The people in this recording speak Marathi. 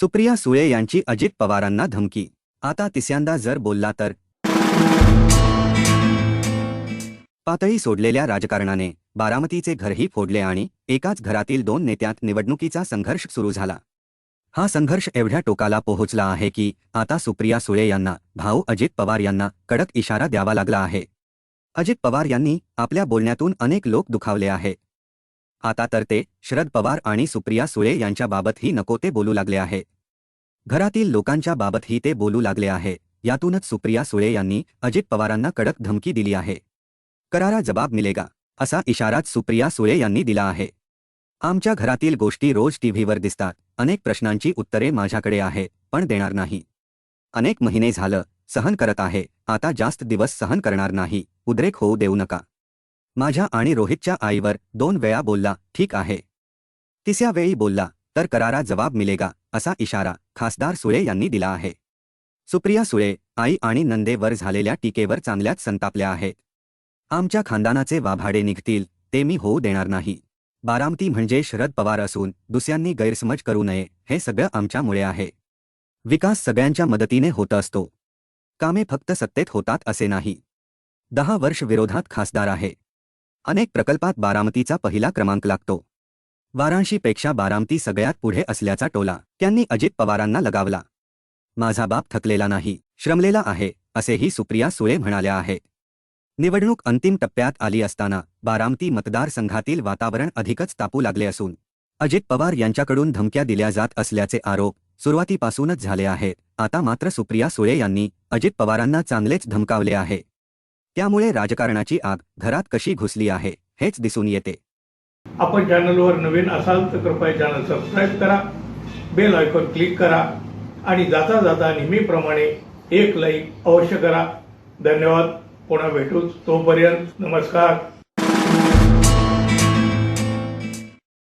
सुप्रिया सुळे यांची अजित पवारांना धमकी. आता तिसऱ्यांदा जर बोलला तर? पातळी सोडलेल्या राजकारणाने बारामतीचे घरही फोडले आणि एकाच घरातील दोन नेत्यात निवडणुकीचा संघर्ष सुरू झाला. हा संघर्ष एवढ्या टोकाला पोहोचला आहे की आता सुप्रिया सुळे यांना भाऊ अजित पवार यांना कडक इशारा द्यावा लागला आहे. अजित पवार यांनी आपल्या बोलण्यातून अनेक लोक दुखावले आहे. आता तर ते शरद पवार आणि सुप्रिया सुळे यांच्याबाबतही नको ते बोलू लागले आहे. घरातील लोकांच्या बाबतही ते बोलू लागले आहे. यातूनच सुप्रिया सुळे यांनी अजित पवारांना कडक धमकी दिली आहे. करारा जबाब मिलेगा असा इशाराच सुप्रिया सुळे यांनी दिला आहे. आमच्या घरातील गोष्टी रोज टीव्हीवर दिसतात. अनेक प्रश्नांची उत्तरे माझ्याकडे आहे पण देणार नाही. अनेक महिने झालं सहन करत आहे. आता जास्त दिवस सहन करणार नाही. उद्रेक होऊ देऊ नका. माझ्या आणि रोहितच्या आईवर दोन वेळा बोलला ठीक आहे. तिसऱ्या वेळी बोलला तर करारा जबाब मिलेगा असा इशारा खासदार सुळे यांनी दिला आहे. सुप्रिया सुळे आई आणि नंदेवर झालेल्या टीकेवर चांगल्याच संतापल्या आहेत. आमच्या खानदानाचे वाभाडे निघतील ते मी होऊ देणार नाही. बारामती म्हणजे शरद पवार असून दुसऱ्यांनी गैरसमज करू नये हे सगळं आमच्यामुळे आहे. विकास सगळ्यांच्या मदतीने होत असतो. कामे फक्त सत्तेत होतात असे नाही. दहा वर्ष विरोधात खासदार आहे. अनेक प्रकल्पात बारामतीचा पहिला क्रमांक लागतो. वाराणशीपेक्षा बारामती सगळ्यात पुढे असल्याचा टोला त्यांनी अजित पवारांना लगावला. माझा बाप थकलेला नाही श्रमलेला आहे असेही सुप्रिया सुळे म्हणाल्या आहे निवडणूक अंतिम टप्प्यात आली असताना बारामती मतदारसंघातील वातावरण अधिकच तापू लागले असून अजित पवार यांच्याकडून धमक्या दिल्या जात असल्याचे आरोप सुरुवातीपासूनच झाले आहेत. आता मात्र सुप्रिया सुळे यांनी अजित पवारांना चांगलेच धमकावले आहे. त्यामुळे राजकारणाची आग घरात कशी घुसली आहे हेच दिसून येते. आपण चॅनलवर नवीन असाल तर कृपया चॅनल सबस्क्राईब करा बेल आयकॉन क्लिक करा आणि जाता जाता नेहमीप्रमाणे एक लाईक अवश्य करा. धन्यवाद. पुन्हा भेटूच तोपर्यंत नमस्कार.